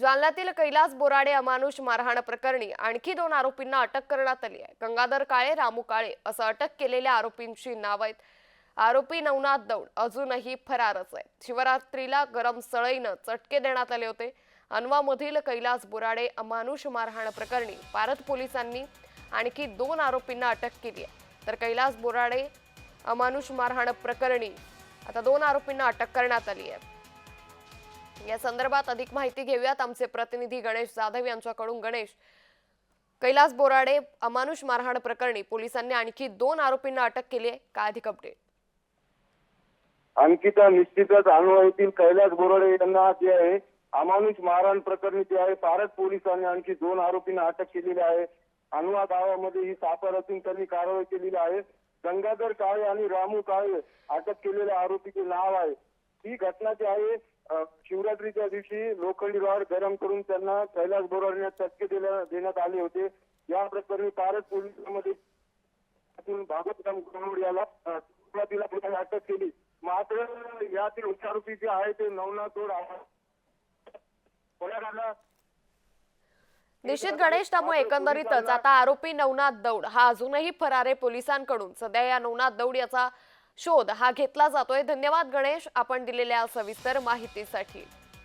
जालन्यातील कैलास बोराडे अमानुष मारहाण प्रकरणी आणखी दोन आरोपींना अटक करण्यात आली आहे. गंगाधर काळे रामू काळे असं अटक केलेल्या आरोपींची नाव आहेत. आरोपी नवनाथ दौड अजूनही फरारच आहे शिवरात्रीला गरम सळईनं चटके देण्यात आले होते. अनवामधील कैलास बोराडे अमानुष मारहाण प्रकरणी पारत पोलिसांनी आणखी दोन आरोपींना अटक केली आहे. तर कैलास बोराडे अमानुष मारहाण प्रकरणी आता दोन आरोपींना अटक करण्यात आली आहे. या संदर्भात अधिक माहिती घेऊयात आमचे प्रतिनिधी गणेश जाधव यांच्याकडून. गणेश कैलास बोराडे अमानुष मारहाण प्रकरणी पोलिसांनी आणखी दोन आरोपींना अटक केली आहे. काय अधिक अपडेट अंकिता निश्चितच अन्वयातील कैलास बोराडे यांना जे आहे अमानुष मारहाण प्रकरणी जे आहे भारत पोलिसांनी आणखी दोन आरोपींना अटक केलेली आहे. अनवा गावामध्ये ही सापड असून त्यांनी कारवाई केलेली आहे. गंगाधर काळे आणि रामू काळे अटक केलेल्या आरोपीचे नाव आहे. ही घटना जी आहे शिवरात्रीच्या दिवशी लोखंडी रॉड गरम करून त्यांना कैलास बोराडे चटके देण्यात आले होते. या प्रकरणी भारत पोलिसांमध्ये त्यातून भागवतराम गणवड याला सुरुवातीला पोलिसांनी अटक केली. मात्र यातील आरोपी जे आहे ते नवनाथ तोड कोणाला निश्चित गणेश त्यामुळे एकंदरीतच. आता आरोपी नवनाथ दौड. हा अजूनही फरार आहे पोलिसांकडून. सध्या या नवनाथ दौड याचा शोध हा घेतला जातोय. धन्यवाद गणेश. आपण दिलेल्या सविस्तर माहितीसाठी.